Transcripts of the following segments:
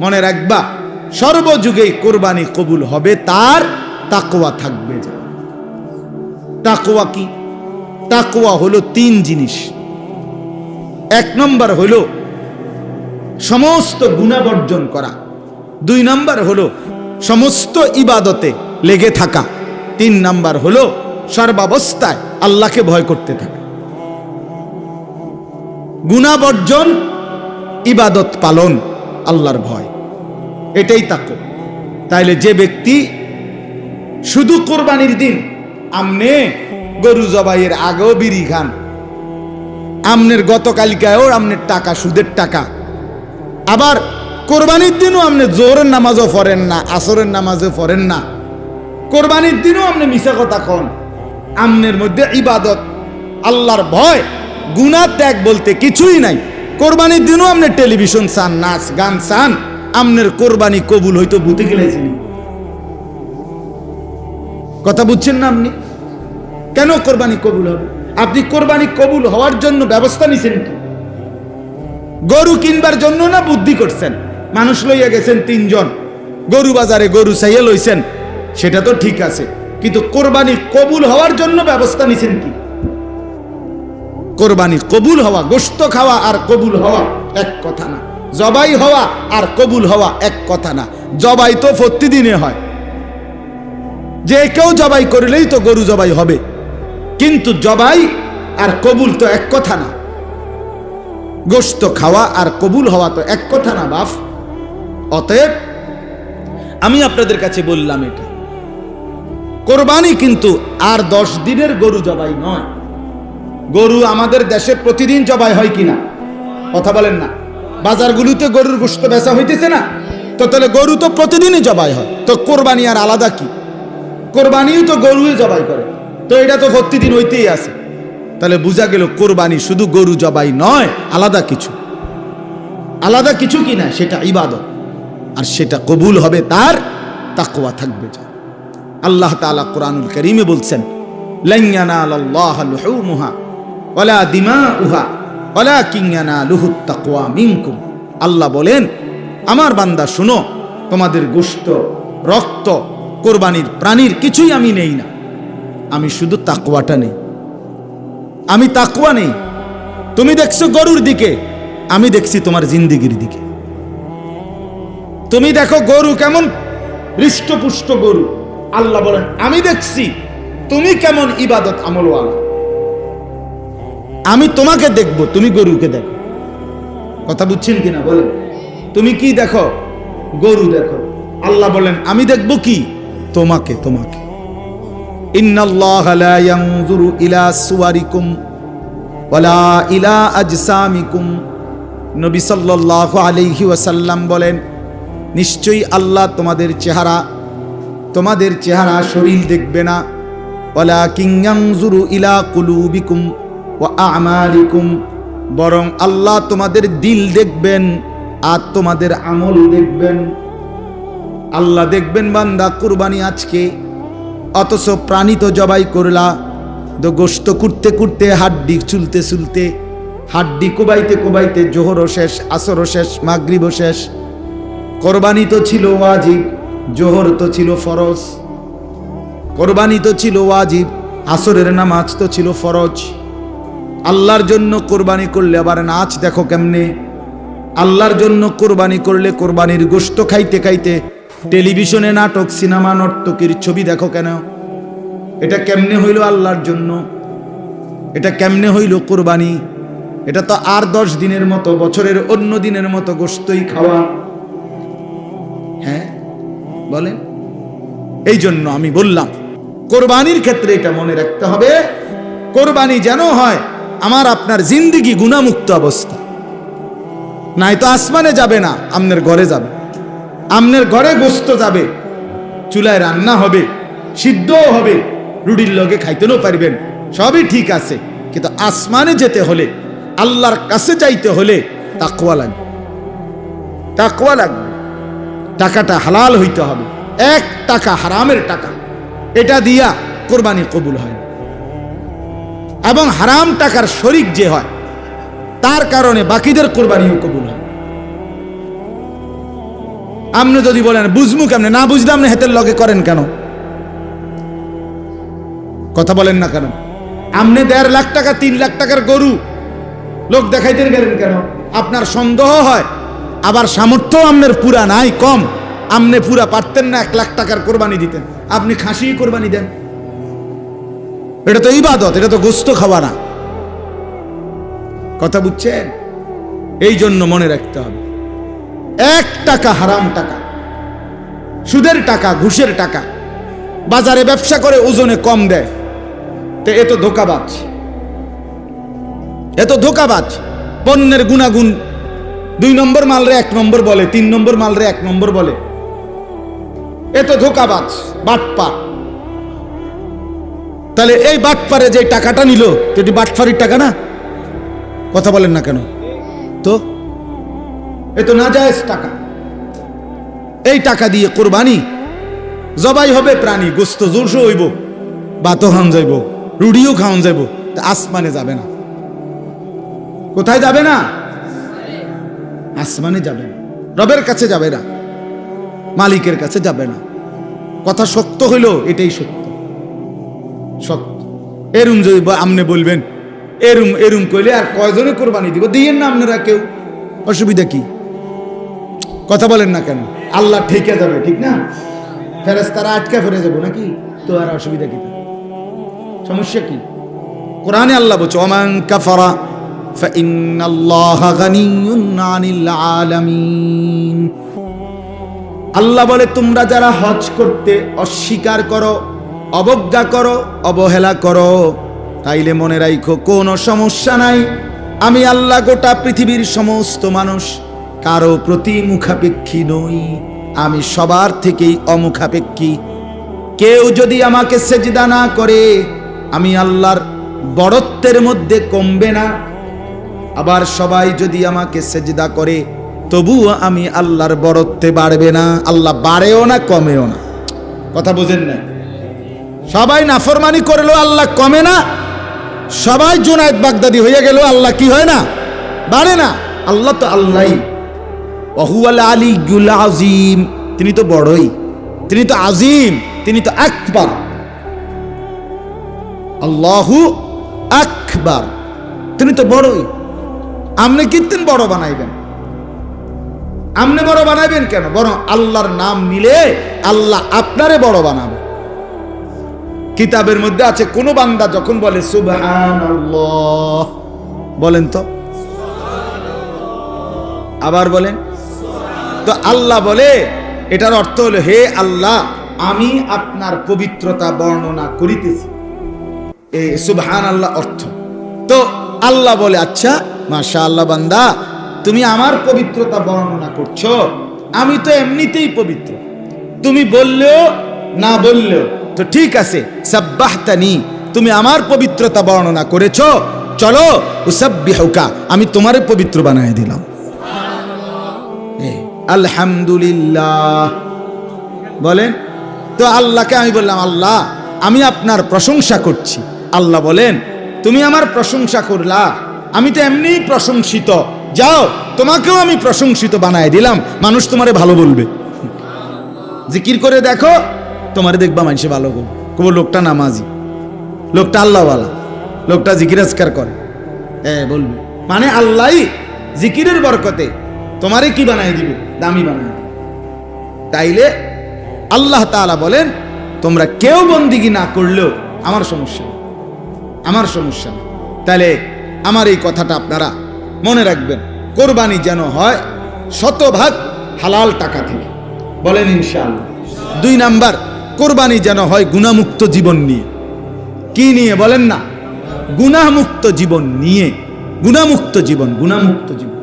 মনে রাখবা সর্বযুগেই কোরবানি কবুল হবে, তার তাকওয়া থাকবে যা। তাকওয়া কি? তাকওয়া হলো তিন জিনিস। এক নম্বর হলো সমস্ত গুণাবর্জন করা। দুই নম্বর হলো সমস্ত ইবাদতে লেগে থাকা। তিন নাম্বার হলো সর্বাবস্থায় আল্লাহকে ভয় করতে থাকা। গুণাবর্জন, ইবাদত পালন আল্লাহর ভয়। এটাই তাকো তাইলে যে ব্যক্তি শুধু কোরবানির দিন আমনে গরু জবাইয়ের আগেও বিড়ি খান, আমনের গতকালিকায়ও আমনের টাকা, সুদের টাকা, আবার কোরবানির দিনও আপনি জোরের নামাজও পড়েন না, আসরের নামাজও পড়েন না, কোরবানির দিনও আপনি মিশা কথা কন, আমনের মধ্যে ইবাদত আল্লাহর ভয়। গুণা ত্যাগ বলতে কিছুই নাই। কোরবানির দিনও আপনি টেলিভিশন চান, নাচ, গান চান। আমনের কোরবানি কবুল হইতো বুঝে গেলেছিলেন কথা বুঝছেন না আপনি? কেন কোরবানি কবুল হবে? আপনি কোরবানি কবুল হওয়ার জন্য ব্যবস্থা নিছেন কি? গরু কিনবার জন্য না বুদ্ধি করছেন? মানুষ লইয়া গেছেন তিনজন। গরু বাজারে গরু চাইয়া লইছেন। সেটা তো ঠিক আছে। কিন্তু কোরবানি কবুল হওয়ার জন্য ব্যবস্থা নিছেন কি? কোরবানি কবুল হওয়া গোস্ত খাওয়া আর কবুল হওয়া এক কথা না। জবাই হওয়া আর কবুল হওয়া এক কথা না। জবাই তো প্রতিদিনে হয়। যে কেউ জবাই করলেই তো গরু জবাই হবে। কিন্তু জবাই আর কবুল তো এক কথা না। গোস্ত খাওয়া আর কবুল হওয়া তো এক কথা না, বাফ। অতএব আমি আপনাদের কাছে বললাম এটা। কোরবানি কিন্তু আর দশ দিনের গরু জবাই নয়। গরু আমাদের দেশে প্রতিদিন জবাই হয় কিনা? কথা বলেন না। বাজারগুলোতে গরুর গোস্ত বেচা হইতেছে না? তো তাহলে গরু তো প্রতিদিনই জবাই হয়। তো কোরবানি আর আলাদা কি? কোরবানিও তো গরুই জবাই করে। তো এটা তো প্রতিদিন হইতেই আছে। তাহলে বোঝা গেল কোরবানি শুধু গরু জবাই নয়, আলাদা কিছু। আলাদা কিছু কি না? সেটা ইবাদত। আর সেটা কবুল হবে তার তাকওয়া থাকবে যা। আল্লাহ তাআলা কোরআনুল করিমে বলছেন লাইয়ানা আল্লাহ দিমাউহা ওয়ালাকিন ইয়ানালুহুত তাকওয়া মিনকুম। আল্লাহ বলেন, আমার বান্দা, শুনো, তোমাদের গোশত রক্ত, কোরবানির প্রাণীর কিছুই আমি নেই না। আমি শুধু তাকুয়াটা নেই। আমি তাকুয়া নেই। তুমি দেখছ গরুর দিকে, আমি দেখছি তোমার জিন্দিগির দিকে। তুমি দেখো গরু কেমন হৃষ্টপুষ্ট গরু। আল্লাহ বলেন, আমি দেখছি, তুমি কেমন ইবাদত আমলওয়ালা। আমি তোমাকে দেখব, তুমি গরুকে দেখো। কথা বুঝছেন কিনা বলেন? তুমি কি দেখো? গরু দেখো। আল্লাহ বলেন, আমি দেখব কি? তোমাকে তোমাকে। ওয়াসাল্লাম বলেন, নিশ্চয়ই আল্লাহ তোমাদের চেহারা তোমাদের চেহারা শরীর দেখবে না। ওয়ালা কিয়ানজুরু ইলা কুলুবিকুম। আমালিকুম, বরং আল্লাহ তোমাদের দিল দেখবেন আর তোমাদের আমল দেখবেন। আল্লাহ দেখবেন বান্দা কুরবানি আজকে, অথচ প্রাণী তো জবাই করলা, তো গোস্ত কুটতে কুটতে, হাড্ডি চুলতে চুলতে, হাড্ডি কোবাইতে কোবাইতে, জোহরও শেষ, আসরও শেষ, মাগরিবও শেষ। কোরবানি তো ছিল ওয়াজিব, জোহর তো ছিল ফরজ। কোরবানি তো ছিল ওয়াজিব, আসরের নামাজ তো ছিল ফরজ। আল্লাহর জন্য কোরবানি করলে আবার নাচ দেখো কেমনে? আল্লাহর জন্য কোরবানি করলে কোরবানির গোস্ত খাইতে খাইতে টেলিভিশনে নাটক, সিনেমা, নর্তকীর ছবি দেখো কেন? এটা কেমনে হইল আল্লাহর জন্য? এটা কেমনে হইল কোরবানি? এটা তো আর দশ দিনের মতো, বছরের অন্য দিনের মতো গোস্তই খাওয়া। হ্যাঁ? বলেন। এই জন্য আমি বললাম, কোরবানির ক্ষেত্রে এটা মনে রাখতে হবে, কোরবানি যেন হয় আমার আপনার জিন্দিগি গুণামুক্ত অবস্থা। নাই তো আসমানে যাবে না, আমনের ঘরে যাবে। আমনের ঘরে গোস্ত যাবে, চুলায় রান্না হবে, সিদ্ধও হবে, রুটির লগে খাইতেও পারবেন, সবই ঠিক আছে। কিন্তু আসমানে যেতে হলে, আল্লাহর কাছে যাইতে হলে তাকওয়া লাগবে। তাকওয়া লাগবে। টাকাটা হালাল হইতে হবে। এক টাকা হারামের টাকা। এটা দিয়া কোরবানি কবুল হয়। এবং হারাম টাকার শরিক যে হয়, তার কারণে বাকিদের কোরবানিও কবুল হয়। আপনি যদি বলেন, বুঝমু কেমনে? না বুঝলে আপনি হাতের লগে করেন কেন? কথা বলেন না কেন? আপনি দেড় লাখ টাকা, তিন লাখ টাকার গরু, লোক দেখাইতে গেলেন কেন? আপনার সন্দেহ হয়, আবার সামর্থ্য আপনার পুরা নাই, কম। আপনি পুরা পারতেন না, এক লাখ টাকার কোরবানি দিতেন। আপনি খাসি কোরবানি দেন। এটা তো ইবাদত, এটা তো গোস্ত খাওয়া না। কথা বুঝছেন? এই জন্য মনে রাখতে হবে। এক টাকা হারাম টাকা, সুদের টাকা, ঘুষের টাকা, বাজারে ব্যবসা করে ওজনে কম দেয়, তো এ তো ধোকাবাজ। এ তো ধোকাবাজ। পণ্যের গুণাগুণ দুই নম্বর মালরে এক নম্বর বলে, তিন নম্বর মালরে এক নম্বর বলে। এ তো ধোকাবাজ বাটপা তাহলে এই বাটপারে যে টাকাটা নিল এটি বাটফারির টাকা না? কথা বলেন না কেন? তো? এ তো না যায় টাকা। এই টাকা দিয়ে কোরবানি, জবাই হবে প্রাণী, গোস্ত জোরসো হইব বাতো খাওয়ান যাইব রুডিও খাওয়ান যাইব, তা আসমানে যাবে না। কোথায় যাবে না? আসমানে যাবে না। রবের কাছে যাবে না। মালিকের কাছে যাবে না। কথা সত্য হইল, এটাই সত্য। সত্য এরম যদি আপনি বলবেন, এরম এরম কইলে আর কয়জনে কোরবানি দিব? দিয়েন না আপনারা কেউ। অসুবিধা কি? কথা বলেন না কেন? আল্লাহ ঠেকে যাবে, ঠিক না? ফেরেস তারা আটকে ফেরে যাব নাকি? তো আর অসুবিধা কি? সমস্যা কি? কোরআনে আল্লাহ বলছো অমান কাফারা আল্লাহ বলে, তোমরা যারা হজ করতে অস্বীকার করো অবজ্ঞা করো, অবহেলা করো। তাইলে মনে রাইখো, কোনো সমস্যা নাই। আমি আল্লাহ গোটা পৃথিবীর সমস্ত মানুষ। কারও প্রতি মুখাপেক্ষী নই। আমি সবার থেকেই অমুখাপেক্ষী। কেউ যদি আমাকে সেজদা না করে, আমি আল্লাহর বড়ত্বের মধ্যে কমবে না। আবার সবাই যদি আমাকে সেজদা করে, তবুও আমি আল্লাহর বড়ত্বে বাড়বে না। আল্লাহ বাড়েও না, কমেও না। কথা বোঝেন না সবাই নাফরমানি করলেও আল্লাহ কমে না। সবাই জোনায়দ বাগদাদি হয়ে গেল, আল্লাহ কি হয় না? বাড়ে না। আল্লাহ তো আল্লাহ অহুয়াল আলী গুল আজিম তিনি তো বড়ই। তিনি তো আজিম তিনি তো আকবার। আল্লাহু আকবার। তিনি তো বড়ই। আপনি কীর্তন বড় বানাইবেন? আপনি বড় বানাইবেন কেন? বরং আল্লাহর নাম নিলে আল্লাহ আপনারে বড় বানাবে। কিতাবের মধ্যে আছে, কোন বান্দা যখন বলে, সুবহানাল্লাহ বলেন তো। আবার বলেন, তো আল্লাহ বলে, এটার অর্থ হলো, হে আল্লাহ, আমি আপনার পবিত্রতা বর্ণনা করিতেছি। সুবহান আল্লাহ অর্থ। তো আল্লাহ বলে আচ্ছা মাশা আল্লাহ বান্দা, তুমি আমার পবিত্রতা বর্ণনা করছ, আমি তো এমনিতেই পবিত্র। তুমি বললেও, না বললেও তো ঠিক আছে, সাব্বাহতানি, তুমি আমার পবিত্রতা বর্ণনা করেছ, চলো, উসাব্বিহুকা, আমি তোমারে পবিত্র বানায় দিলাম। আলহামদুলিল্লাহ। বলেন, তো আল্লাহকে আমি বললাম, আল্লাহ, আমি আপনার প্রশংসা করছি। আল্লাহ বলেন, তুমি আমার প্রশংসা করলা, আমি তো এমনিই প্রশংসিত। যাও, তোমাকেও আমি প্রশংসিত বানায় দিলাম, মানুষ তোমারে ভালো বলবে। জিকির করে দেখো তোমারে দেখবা মানুষে ভালো করবে কবো লোকটা নামাজি, লোকটা আল্লাহওয়ালা, লোকটা জিকির আজকার করে। হ্যাঁ বলবে। মানে আল্লাহই জিকিরের বরকতে তোমারে কি বানায় দিবে? দামি দিবে। তাইলে আল্লাহ তাআলা বলেন, তোমরা কেউ বন্দিগি না করলেও আমার সমস্যা আমার সমস্যা নেই। তাহলে আমার এই কথাটা আপনারা মনে রাখবেন। কোরবানি যেন হয় শতভাগ হালাল টাকা থেকে। বলেন ইনশাআল্লাহ। দুই নাম্বার কোরবানি যেন হয় গুণামুক্ত জীবন নিয়ে। কি নিয়ে বলেন না? গুণামুক্ত জীবন নিয়ে। গুণামুক্ত জীবন গুণামুক্ত জীবন।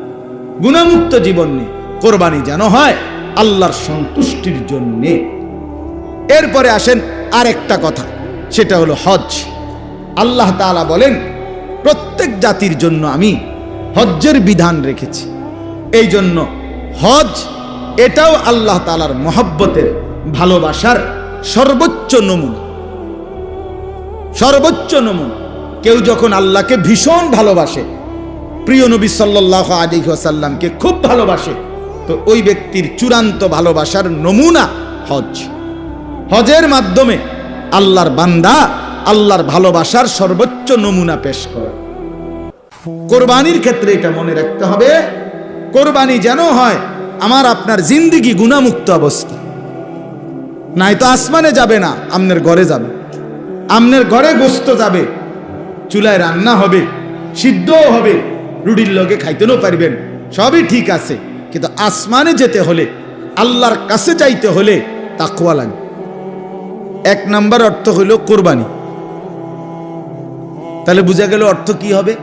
গুণামুক্ত জীবন নিয়ে। কোরবানি যেন হয় আল্লাহর সন্তুষ্টির জন্যে। এরপরে আসেন আরেকটা কথা, সেটা হলো হজ। আল্লাহ তাআলা বলেন, প্রত্যেক জাতির জন্য আমি হজ্জের বিধান রেখেছি। এই জন্য হজ এটাও আল্লাহ তালার মহব্বতের ভালোবাসার সর্বোচ্চ নমুনা। সর্বোচ্চ নমুনা। কেউ যখন আল্লাহকে ভীষণ ভালোবাসে, প্রিয় নবী সাল্লাহ আলী আসাল্লামকে খুব ভালোবাসে, তো ওই ব্যক্তির চূড়ান্ত ভালোবাসার নমুনা হজ। হজের মাধ্যমে আল্লাহর বান্দা আল্লাহর ভালোবাসার সর্বোচ্চ নমুনা পেশ করে। কোরবানির ক্ষেত্রে এটা মনে রাখতে হবে, কোরবানি যেন হয়, আমার আপনার জিন্দিগি গুণামুক্ত অবস্থা। নাই তো আসমানে যাবে না, আমনের ঘরে যাবে। আমনের ঘরে গোস্ত যাবে, চুলায় রান্না হবে, সিদ্ধও হবে, রুটির লগে খাইতেও পারবেন, সবই ঠিক আছে। কিন্তু আসমানে যেতে হলে, আল্লাহর কাছে যাইতে হলে তা তাকুয়া লাগে। এক নাম্বার অর্থ হইল কোরবানি। তাহলে বোঝা গেল অর্থ কি হবে?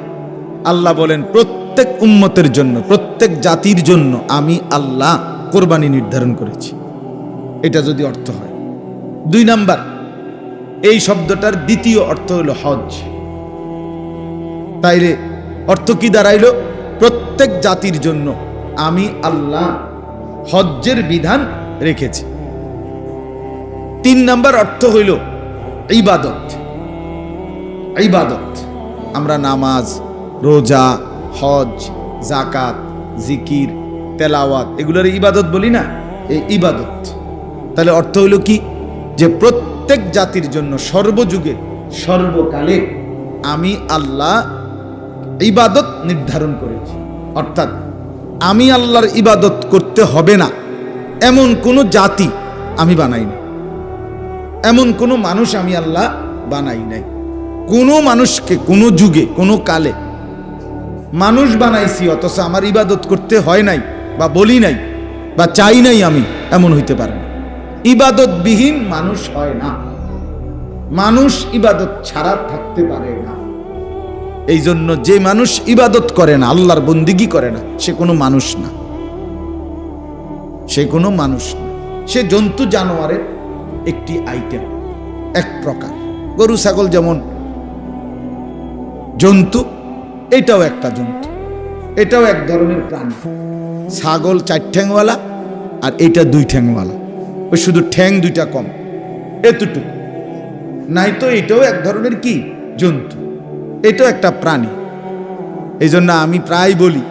আল্লাহ বলেন, প্রত্যেক উম্মতের জন্য, প্রত্যেক জাতির জন্য আমি আল্লাহ কোরবানি নির্ধারণ করেছি। এটা যদি অর্থ হয়। দুই নাম্বার, এই শব্দটার দ্বিতীয় অর্থ হলো হজ। তাইলে অর্থ কি দাঁড়াইল? প্রত্যেক জাতির জন্য আমি আল্লাহ হজ্জের বিধান রেখেছি। তিন নাম্বার অর্থ হইল ইবাদত। ইবাদত, আমরা নামাজ, রোজা, হজ জাকাত জিকির, তেলাওয়াত, এগুলোর ইবাদত বলি না? এই ইবাদত। তাহলে অর্থ হইল কি? যে প্রত্যেক জাতির জন্য সর্বযুগে, সর্বকালে আমি আল্লাহ ইবাদত নির্ধারণ করেছি। অর্থাৎ আমি আল্লাহর ইবাদত করতে হবে না। এমন কোনো জাতি আমি বানাই নাই। এমন কোনো মানুষ আমি আল্লাহ বানাই নাই। কোনো মানুষকে কোনো যুগে, কোনো কালে মানুষ বানাইছি, অথচ আমার ইবাদত করতে হয় নাই বা বলি নাই বা চাই নাই আমি, এমন হইতে পারে না। ইবাদতবিহীন মানুষ হয় না। মানুষ ইবাদত ছাড়া থাকতে পারে না। এই জন্য যে মানুষ ইবাদত করে না, আল্লাহর বন্দিগি করে না, সে কোনো মানুষ না। সে কোনো মানুষ না। সে জন্তু জানোয়ারের একটি আইটেম এক প্রকার। গরু, ছাগল যেমন জন্তু, এটাও একটা জন্তু। এটাও এক ধরনের প্রাণী। ছাগল চার ঠ্যাংওয়ালা আর এটা দুই ঠ্যাংওয়ালা। ওই শুধু ঠ্যাং দুইটা কম। এতটুকু। নাই তো এটাও এক ধরনের কি? জন্তু। এটাও একটা প্রাণী। এই জন্য আমি প্রায় বলি,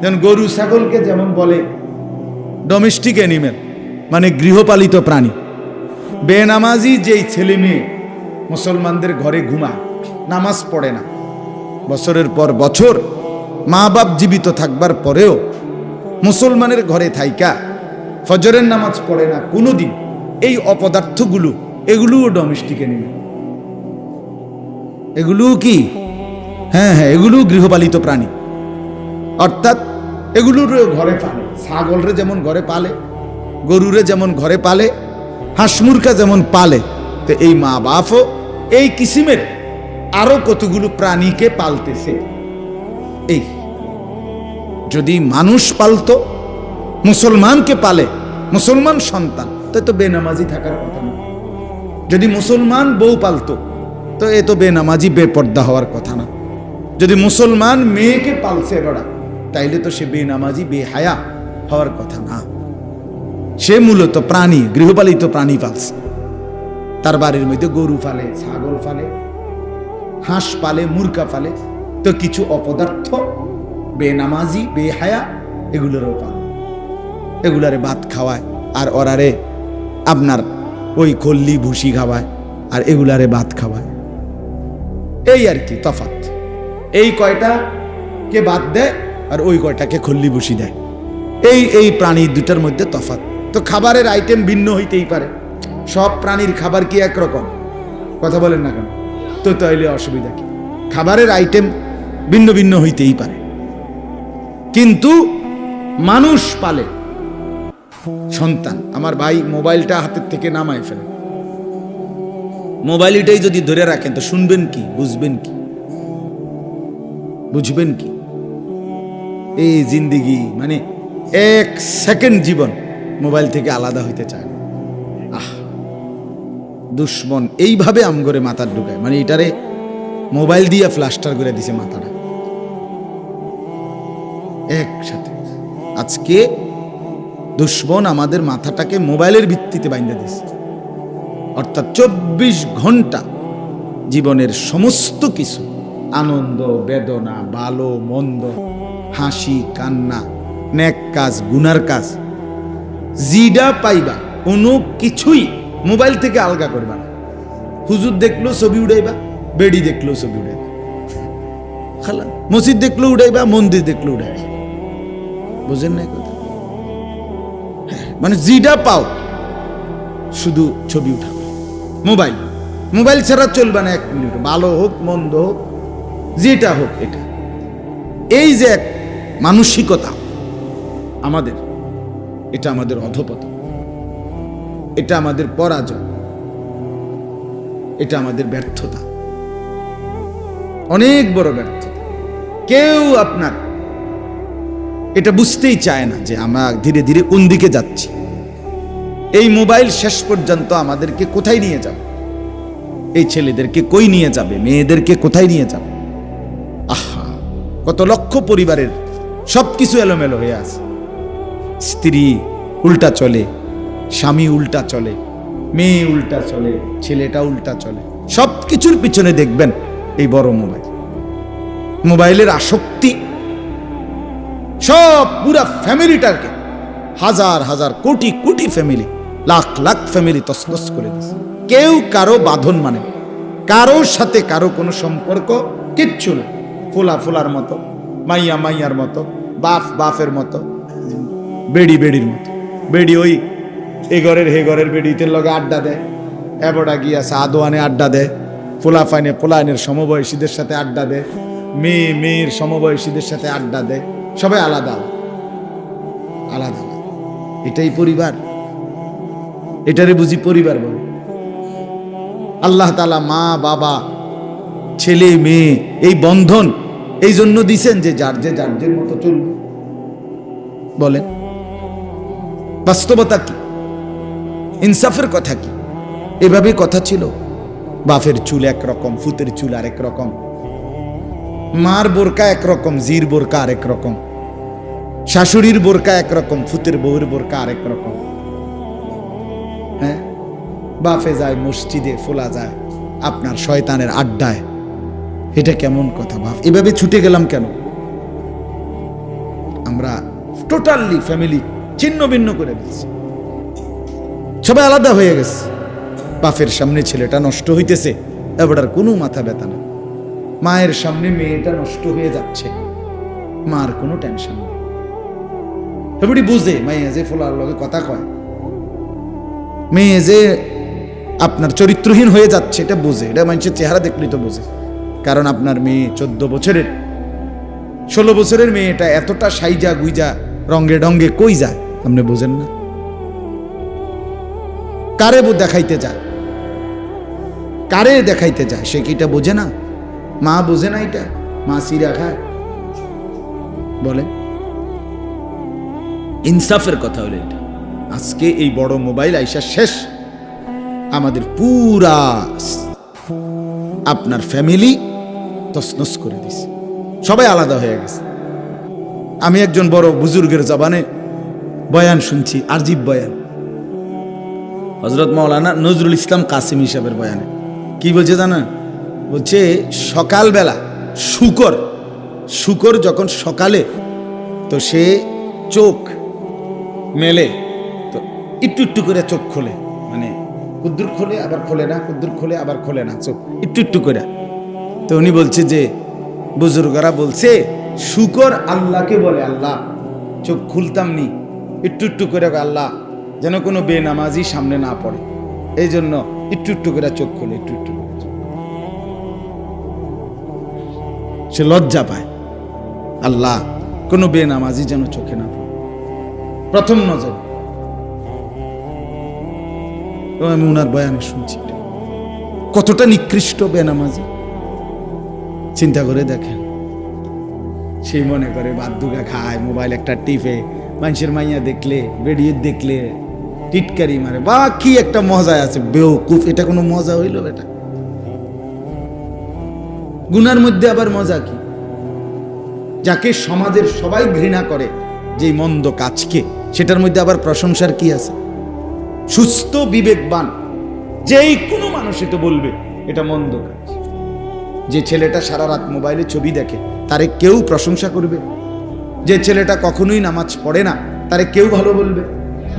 যেমন গরু, ছাগলকে যেমন বলে ডোমেস্টিক অ্যানিমেল মানে গৃহপালিত প্রাণী। বেনামাজি যেই ছেলে মেয়ে মুসলমানদের ঘরে ঘুমা নামাজ পড়ে না, বছরের পর বছর মা বাপ জীবিত থাকবার পরেও মুসলমানের ঘরে থাইকা ফজরের নামাজ পড়ে না, কোনোদিন। এই অপদার্থগুলো, এগুলোও ডোমেস্টিক অ্যানিমেল এগুলোও কি? হ্যাঁ হ্যাঁ এগুলোও গৃহপালিত প্রাণী। অর্থাৎ এগুলোর ঘরে পালে। ছাগলরে যেমন ঘরে পালে, গরুরে যেমন ঘরে পালে হাঁসমুরকা যেমন পালে, তো এই মা বাপও এই কিসিমের আরও কতগুলো প্রাণীকে পালতেছে। এই, যদি মানুষ পালতো মুসলমানকে পালে, মুসলমান সন্তান, তো তো বেনামাজি থাকার কথা না। যদি মুসলমান বউ পালতো, তো এ তো বেনামাজি বেপর্দা হওয়ার কথা না। যদি মুসলমান মেয়েকে পালছে বেড়া তাইলে তো সে বেনামাজি, বেহায়া হওয়ার কথা না। সে মূলত প্রাণী, গৃহপালিত প্রাণী পালছে। তার বাড়ির মধ্যে গরু ফালে ছাগল ফালে হাঁস পালে মুরকা ফালে তো কিছু অপদার্থ, বেনামাজি, বেহায়া, এগুলোরও পালে এগুলারে ভাত খাওয়ায়, আর ওরারে আপনার ওই কল্লি ভুসি খাওয়ায়, আর এগুলারে ভাত খাওয়ায়। এই আর কি তফাত এই কয়টা কে বাদ দেয়, আর ওই কয়টাকে খল্লি ভুসি দেয়। এই এই প্রাণী দুটার মধ্যে তফাত তো খাবারের আইটেম ভিন্ন হইতেই পারে। সব প্রাণীর খাবার কি একরকম? কথা বলেন না কেন? তো তাইলে অসুবিধা কি? খাবারের আইটেম ভিন্ন ভিন্ন হইতেই পারে। কিন্তু মানুষ পালে। সন্তান। আমার ভাই মোবাইলটা হাতের থেকে নামায় ফেলে। মোবাইলটাই যদি ধরে রাখেন, তো শুনবেন কি, বুঝবেন কি? বুঝবেন কি? এই জিন্দিগি মানে এক সেকেন্ড জীবন মোবাইল থেকে আলাদা হইতে চায়। আহ, দুশ্মন, এইভাবে আম করে মাথার ঢুকায়। মানে এটারে মোবাইল দিয়ে ফ্লাস্টার করে দিছে মাথাটা। একসাথে। আজকে দুশ্মন আমাদের মাথাটাকে মোবাইলের ভিত্তিতে বাইন্দা দিছে অর্থাৎ চব্বিশ ঘণ্টা জীবনের সমস্ত কিছু, আনন্দ, বেদনা ভালো মন্দ, হাসি, কান্না নেক কাজ, গুনার কাজ, জিডা পাইবা, কোনো কিছুই মোবাইল থেকে আলগা করবা না। হুজুর দেখল ছবি উড়াইবা, বেড়ি দেখল ছবি উড়াইবা। খালা, মসজিদ দেখল উড়াইবা, মন্দির দেখল উড়াইবা। বুঝেন না কথা? মানে জিডা পাও, শুধু ছবি উঠাবে। মোবাইল মোবাইল ছাড়া চলবে না এক মিনিট। ভালো হোক, মন্দ হোক, যেটা হোক এটা। এই যে এক মানসিকতা আমাদের, এটা আমাদের অধপতন। এটা আমাদের পরাজয়। এটা আমাদের ব্যর্থতা। অনেক বড় ব্যর্থতা। কেউ আপনার এটা বুঝতেই চায় না যে আমরা ধীরে ধীরে কোন দিকে যাচ্ছি। এই মোবাইল শেষ পর্যন্ত আমাদেরকে কোথায় নিয়ে যাবে? এই ছেলেদেরকে কই নিয়ে যাবে? মেয়েদেরকে কোথায় নিয়ে যাবে? আহা, কত লক্ষ পরিবারের সব কিছু এলোমেলো হয়ে আছে। স্ত্রী উল্টা চলে, স্বামী উল্টা চলে, মেয়ে উল্টা চলে, ছেলেটা উল্টা চলে। সব কিছুর পিছনে দেখবেন এই বড় মোবাইল। মোবাইলের আসক্তি সব পুরা ফ্যামিলিটাকে হাজার হাজার কোটি কোটি ফ্যামিলি, লাখ লাখ ফ্যামিলি তসনস করে দিচ্ছে কেউ কারও বাঁধন মানে। কারোর সাথে কারও কোনো সম্পর্ক কিচ্ছু না। ফোলা ফোলার মতো, মাইয়া মাইয়ার মতো বাফ বাফের মতো, বেড়ি বেড়ির মতো। বেড়ি ওই এ ঘরের হে ঘরের বেড়িতে লগে আড্ডা দেয়। এবড়া গিয়া সাদোয়ানে আড্ডা দেয়। ফোলা ফাইনে ফোলাইনের সমবয়সীদের সাথে আড্ডা দেয়। মেয়ে মেয়ের সমবয়সীদের সাথে আড্ডা দেয়। সবাই আলাদা। আলাদা। এটাই পরিবার। এটারে বুঝি পরিবার বলে। আল্লাহ তালা মা, বাবা, ছেলে, মেয়ে, এই বন্ধন এই জন্য দিছেন যে যার যে যার যে মতো চলবে। বলেন, বাস্তবতা কি? ইনসাফের কথা কি? এভাবে কথা ছিল। বাফের চুল একরকম, ফুতের চুল আরেক রকম। মার বোরকা একরকম, জির বোরকা আরেক রকম। শাশুড়ির বোরকা একরকম, ফুতের বউয়ের বোরকা আরেক রকম। হ্যাঁ? বাফে যায়, মসজিদে ফোলা যায়, আপনার শয়তানের আড্ডায়। এটা কেমন কথা বাপ এভাবে ছুটে গেলাম কেন? আমরা টোটালি ফ্যামিলি ছিন্ন ভিন্ন করে দিচ্ছি সবাই আলাদা হয়ে গেছে। বাফের সামনে ছেলেটা নষ্ট হইতেছে, এবার আর কোনো মাথা ব্যথা না মায়ের সামনে মেয়েটা নষ্ট হয়ে যাচ্ছে। মার কোনো টেনশন নেই। এবারই বুঝে, মাইয়া যে ফোলার লগে কথা কয়। মেয়ে যে আপনার চরিত্রহীন হয়ে যাচ্ছে, এটা বুঝে। এটা মানুষের চেহারা দেখলেই তো বুঝে। কারণ আপনার মেয়ে চোদ্দ বছরের। ষোলো বছরের মেয়েটা এতটা সাইজা গুইজা রঙ্গে ডঙ্গে কই যায়? আপনি বুঝেন না? কারে দেখাইতে যায়? কারে দেখাইতে যায়? সে কি এটা বোঝে না? মা বোঝে না এটা? মা সিরা খায়। বলে। ইনসাফের কথা হলো এটা। আজকে এই বড় মোবাইল আইসা শেষ। আমাদের পুরা আপনার ফ্যামিলি তসনস করে দিছে। সবাই আলাদা হয়ে গেছে। আমি একজন বড় বুজুর্গের জবানে বয়ান শুনছি, আরজিব বয়ান। হজরত মৌলানা নজরুল ইসলাম কাসিম হিসাবের বয়ানে। কি বলছে জানা বলছে সকালবেলা, শুকর। শুকর যখন সকালে, তো সে চোখ মেলে, তো একটু একটু করে চোখ খোলে। মানে কুদ্দুর খোলে আবার খোলে না, কুদ্দুর খোলে আবার খোলে না, চোখ একটু একটু করে। তো উনি বলছে যে, বুজুর্গরা বলছে, শুকর আল্লাহকে বলে, আল্লাহ, চোখ খুলতাম নি। একটু একটু করে আল্লাহ, যেন কোনো বেনামাজি সামনে না পড়ে। এই জন্য একটু একটু করে চোখ খোলে, একটু একটু সে লজ্জা পায়। আল্লাহ, কোনো বেনামাজি যেন চোখে না পড়ে। প্রথম নজর। আমি উনার বয়ানে শুনছি কতটা নিকৃষ্ট বেনামাজি। চিন্তা করে দেখেন। সে মনে করে বাদ্যুকা খায়, মোবাইল একটা টিপে, মানুষের মাইয়া দেখলে বেডিয়ে দেখলে, টিটকারি মারে। বা কি একটা মজা আছে বেউকুফ এটা কোনো মজা হইল এটা গুনার মধ্যে আবার মজা কি? যাকে সমাজের সবাই ঘৃণা করে, যে মন্দ কাজকে, সেটার মধ্যে আবার প্রশংসার কি আছে? সুস্থ, বিবেকবান, যেই কোনো মানুষ এটা বলবে, এটা মন্দ কাজ। যে ছেলেটা সারা রাত মোবাইলে ছবি দেখে, তারে কেউ প্রশংসা করবে। যে ছেলেটা কখনোই নামাজ পড়ে না, তারে কেউ ভালো বলবে।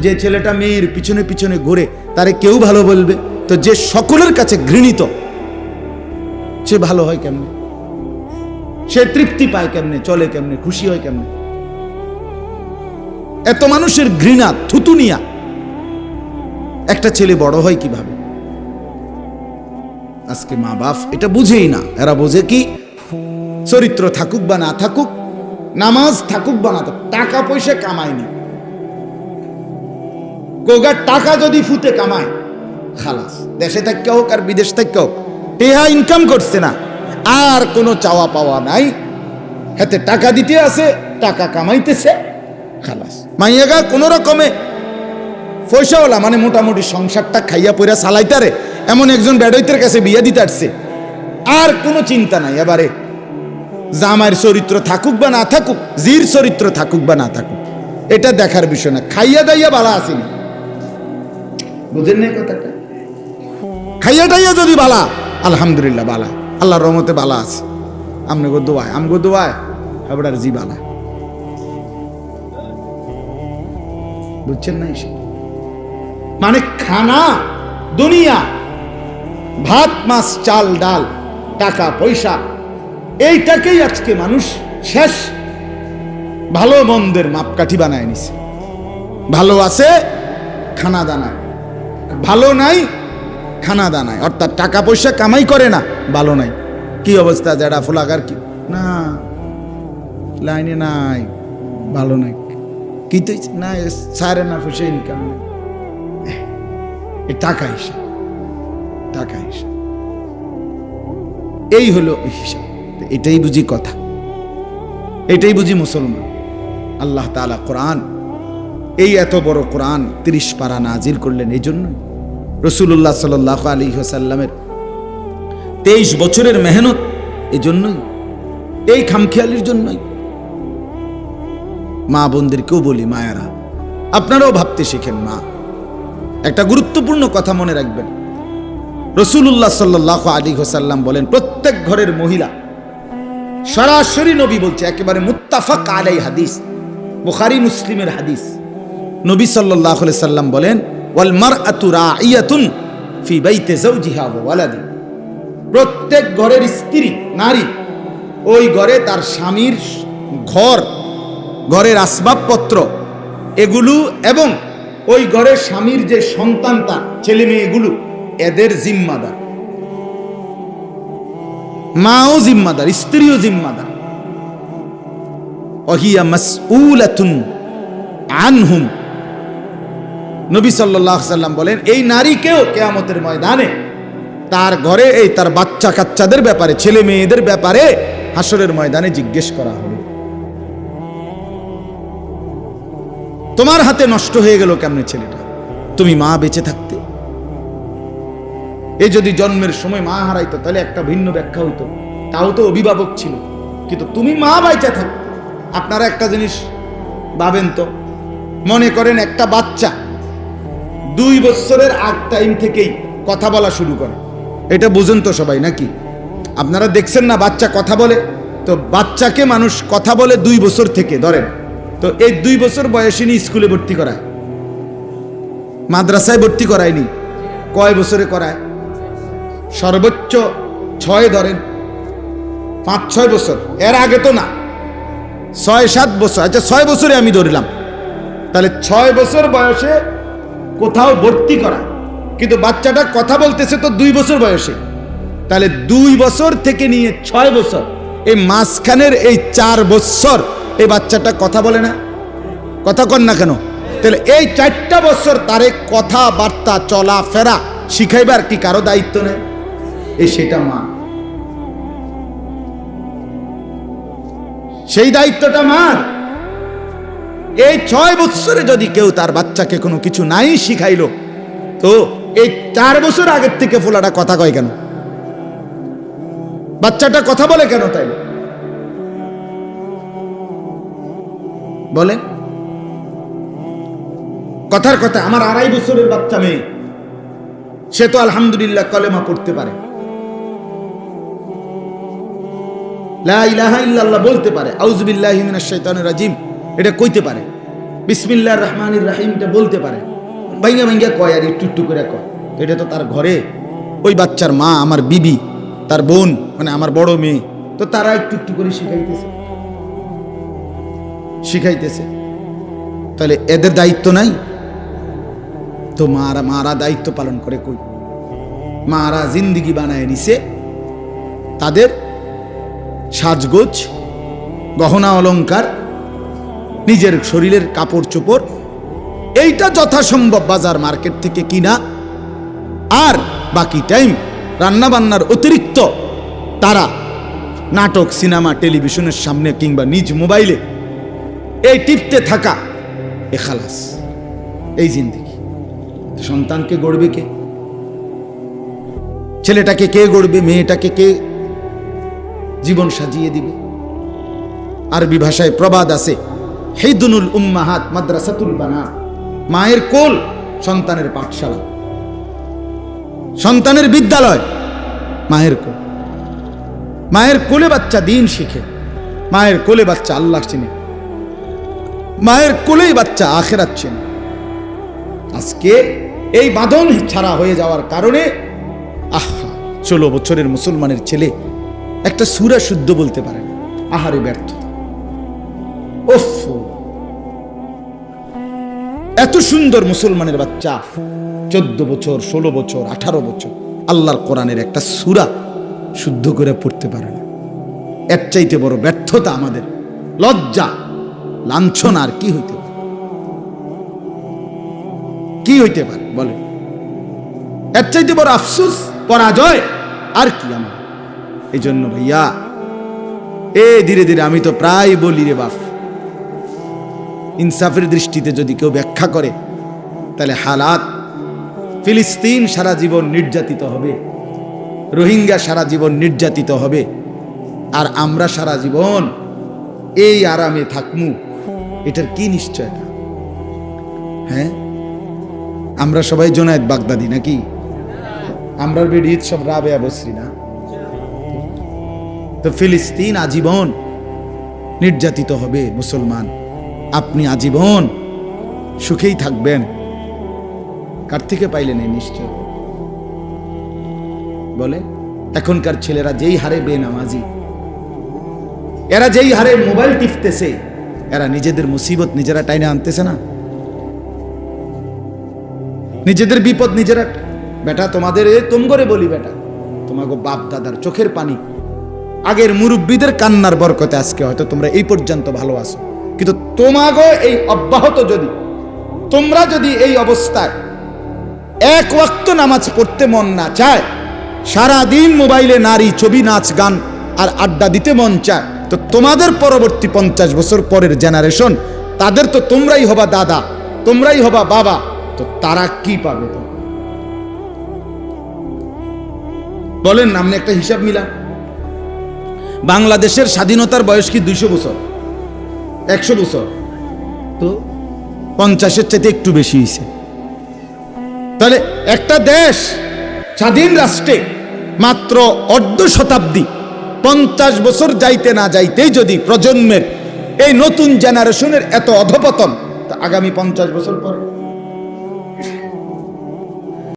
যে ছেলেটা মেয়ের পিছনে পিছনে ঘুরে, তারে কেউ ভালো বলবে। তো যে সকলের কাছে ঘৃণিত সে ভালো হয় কেমনে? সে তৃপ্তি পায় কেমনে? চলে কেমনে? খুশি হয় কেমনে? এত মানুষের ঘৃণা থুতুনিয়া একটা ছেলে বড় হয় কীভাবে? আজকে মা বাপ এটা বুঝেই না। এরা বোঝে কি, চরিত্র থাকুক বা না থাকুক, নামাজ থাকুক বা না থাকুক, টাকা পয়সা কামায়নি কোগার টাকা যদি ফুতে কামায়, খালাস, দেশে থাকতে হোক আর বিদেশ থাকতে হোক টেহা ইনকাম করছে না। আর কোনো চাওয়া পাওয়া নাই। হাতে টাকা দিতে আছে, টাকা কামাইতেছে, খালাস। মাইয়াগা কোনো রকমে পয়সাওয়ালা মানে মোটামুটি সংসারটা খাইয়া পইরা চালাইতারে, এমন একজন বেডইতের কাছে বিয়ে দিতে আসছে। আর কোনো চিন্তা নাই, এবারে জামাইয়ের চরিত্র থাকুক বা না থাকুক, জির চরিত্র থাকুক বা না থাকুক, এটা দেখার বিষয় না। খাইয়া দাইয়া বালা আসেনি বুঝেন না কথাটা? খাইয়া টাইয়া যদি বালা আলহামদুলিল্লাহ, বালা। আল্লাহর রহমতে বালা আছে। আমনে গো আম গো দোয়ায় হাবড়ার জি বালা। বুঝছেন না এসব? মানে খানা, দুনিয়া, ভাত, মাছ, চাল, ডাল, টাকা, পয়সা, এইটাকেই আজকে মানুষ শেষ, ভালো মন্দের মাপকাঠি বানায় নিছে। ভালো আছে, খানা দানায়। ভালো নাই খানা দানায় অর্থাৎ টাকা পয়সা কামাই করে না, ভালো নাই। কি অবস্থা যারা ফোলাগার কি? না, লাইনে নাই, ভালো নাই। কি তো না সারে না পয়সা ইনকাম নেই টাকা হিসাব টাকা হিসাব। এই হলো হিসাব। এটাই বুঝি কথা। এটাই বুঝি মুসলমান। আল্লাহ তাআলা কোরআন, এই এত বড় কোরআন তিরিশ পারা নাজিল করলেন, এই জন্যই। রসুল্লাহ সাল আলী সাল্লামের তেইশ বছরের মেহনত এই জন্যই এই খামখেয়ালির জন্যই। মা বোনদেরকেও বলি, মায়েরা, আপনারাও ভাবতে শিখেন, মা। একটা গুরুত্বপূর্ণ কথা মনে রাখবেন। রসুল্লাহ সাল্লাহ আলী হোসাল্লাম বলেন, প্রত্যেক ঘরের মহিলা, সরাসরি নবী বলছে, একেবারে মুত্তাফাক আলাই হাদিস, বুখারি মুসলিমের হাদিস। নবী সাল্লাহ সাল্লাম বলেন ওয়ালাদি। প্রত্যেক ঘরের স্ত্রী, নারী, ওই ঘরে তার স্বামীর ঘর, ঘরের আসবাবপত্র, এগুলো এবং ওই ঘরের স্বামীর যে সন্তান, তার ছেলে মেয়েগুলো এদের জিম্মাদার। মাও জিম্মাদার, স্ত্রীও জিম্মাদার। অহিয়া মাসউলাতুন আনহুম নবী সাল্লাহ সাল্লাম বলেন, এই নারীকেও কেয়ামতের ময়দানে তার ঘরে এই তার বাচ্চা কাচ্চাদের ব্যাপারে, ছেলে মেয়েদের ব্যাপারে হাসরের ময়দানে জিজ্ঞেস করা হবে। তোমার হাতে নষ্ট হয়ে গেল কেমনে ছেলেটা? তুমি মা বেঁচে থাকতে। এ যদি জন্মের সময় মা হারাইতো, তাহলে একটা ভিন্ন ব্যাখ্যা হইতো। তাও তো অভিভাবক ছিল। কিন্তু তুমি মা বাইচা থাকতে। আপনারা একটা জিনিস ভাবেন তো। মনে করেন একটা বাচ্চা দুই বছরের আগ টাইম থেকেই কথা বলা শুরু করে। এটা বুঝেন তো সবাই নাকি? আপনারা দেখছেন না বাচ্চা কথা বলে? তো বাচ্চাকে মানুষ কথা বলে দুই বছর থেকে, ধরেন। তো এই দুই বছর বয়সে নিয়ে স্কুলে ভর্তি করায়। মাদ্রাসায় ভর্তি করায়নি। কয় বছরে করায়? সর্বোচ্চ ছয়, ধরেন। পাঁচ, ছয় বছর। এর আগে তো না। ছয়, সাত বছর। আচ্ছা ছয় বছরে আমি ধরলাম। তাহলে ছয় বছর বয়সে কোথাও ভর্তি করা। কিন্তু বাচ্চাটা কথা বলতেছে তো দুই বছর বয়সে। তাহলে দুই বছর থেকে নিয়ে ছয় বছর, এই মাঝখানের এই চার বছর এই বাচ্চাটা কথা বলে না? কথা কন না কেন? তাহলে এই চারটা বছর তারে কথাবার্তা চলা ফেরা শিখাইবার কি কারও দায়িত্ব নেই? এই সেটা মা। সেই দায়িত্বটা মার। এই ছয় বছরে যদি কেউ তার বাচ্চাকে কোনো কিছু নাই শিখাইলো, তো এই চার বছর আগের থেকে ফোলাটা কথা কয় কেন? বাচ্চাটা কথা বলে কেন তাই? বলে? কথার কথা, আমার আড়াই বছরের বাচ্চা মেয়ে, সে তো আলহামদুলিল্লাহ কলেমা পড়তে পারে। লা ইলাহা ইল্লাল্লাহ বলতে পারে আউজুবিল্লাহি রাজিম। এটা কইতে পারে। বিসমিল্লা রহমানির রহিমটা বলতে পারে। ভাইঙ্গা ভাইঙ্গা কয় আর একটু একটু করে কয়। এটা তো তার ঘরে। ওই বাচ্চার মা, আমার বিবি, তার বোন মানে আমার বড় মেয়ে। তো তারা একটু একটু করে শিখাইতেছে। শিখাইতেছে। তাহলে এদের দায়িত্ব নাই? তো মারা মারা দায়িত্ব পালন করে কই? মারা জিন্দিগি বানায় নিছে। তাদের সাজগোজ, গহনা অলংকার নিজের শরীরের কাপড় চোপড়, এইটা যথাসম্ভব বাজার মার্কেট থেকে কিনা, আর বাকি টাইম রান্না বান্নার অতিরিক্ত তারা নাটক, সিনেমা, টেলিভিশনের সামনে কিংবা নিজ মোবাইলে এই টিপতে থাকা এ খালাস এই জিন্দিগি। সন্তানকে গড়বে কে? ছেলেটাকে কে গড়বে? মেয়েটাকে কে জীবন সাজিয়ে দিবে? আরবি ভাষায় প্রবাদ আছে হেদুনুল উম্মাহাত মাদ্রাসাতুল বানা। মায়ের কোল সন্তানের পাঠশালা। সন্তানের বিদ্যালয়, মায়ের কোল। মায়ের কোলে বাচ্চা দিন শিখে। মায়ের কোলে বাচ্চা আল্লাহ চিনে। মায়ের কোলেই বাচ্চা আখেরাত চেনে। আজকে এই বাঁধন ছাড়া হয়ে যাওয়ার কারণে আহা, ষোলো বছরের মুসলমানের ছেলে একটা সুরা শুদ্ধ বলতে পারে আহারে ব্যর্থতা এত সুন্দর মুসলমানের বাচ্চা, চোদ্দ বছর, ষোলো বছর, আঠারো বছর, আল্লাহর কোরআনের একটা সুরা শুদ্ধ করে পড়তে পারে না। এর চাইতে বড় ব্যর্থতা আমাদের। লজ্জা, লাঞ্ছনা আর কি হইতে পারে? কি হইতে পারে? বলে এর চাইতে বড় আফসুস, পরাজয় আর কি আমার? এই জন্য ভাইয়া, এ ধীরে ধীরে আমি তো প্রায় বলি রে বাপ। ইনসাফের দৃষ্টিতে যদি কেউ ব্যাখ্যা করে, তাহলে হালাত ফিলিস্তিন সারা জীবন নির্যাতিত হবে, রোহিঙ্গা সারা জীবন নির্যাতিত হবে, আর আমরা সারা জীবন এই আরামে থাকমু, এটার কি নিশ্চয়তা? হ্যাঁ? আমরা সবাই জোনায়েত বাগদাদি নাকি? আমরা বেডিত সব রাবে বসরি না? তো ফিলিস্তিন আজীবন নির্যাতিত হবে মুসলমান। আজীবন সুখেই থাকবেন। কার থেকে পাইলেন এই নিশ্চয়? বলে, এখনকার ছেলেরা যেই হারে বে বেনামাজি, এরা যেই হারে মোবাইল টিপতেছে, এরা নিজেদের মুসিবত নিজেরা টাইনে আনতেছে না। নিজেদের বিপদ নিজেরা, বেটা তোমাদের তুম করে বলি বেটা তোমাকে বাপ দাদার চোখের পানি, আগের মুরব্বীদের কান্নার বরকতে আজকে হয়তো তোমরা এই পর্যন্ত ভালো আছো। কিন্তু তোমাগো এই অব্যাহত যদি, তোমরা যদি এই অবস্থায় এক ওয়াক্ত নামাজ পড়তে মন না চায় সারা দিন মোবাইলে নারী ছবি, নাচ, গান আর আড্ডা দিতে মন চায়, তো তোমাদের পরবর্তী পঞ্চাশ বছর পরের জেনারেশন, তাদের তো তোমরাই হবা দাদা, তোমরাই হবা বাবা, তো তারা কি পাবে বলেন, আপনি একটা হিসাব মিলা বাংলাদেশের স্বাধীনতার বয়স কি দুইশো বছর? একশো বছর তো পঞ্চাশের চাইতে একটু বেশি হয়েছে তাহলে একটা দেশ স্বাধীন রাষ্ট্রে মাত্র অর্ধ শতাব্দী পঞ্চাশ বছর যাইতে না যাইতেই যদি প্রজন্মের এই নতুন জেনারেশনের এত অধপতন তা আগামী পঞ্চাশ বছর পরে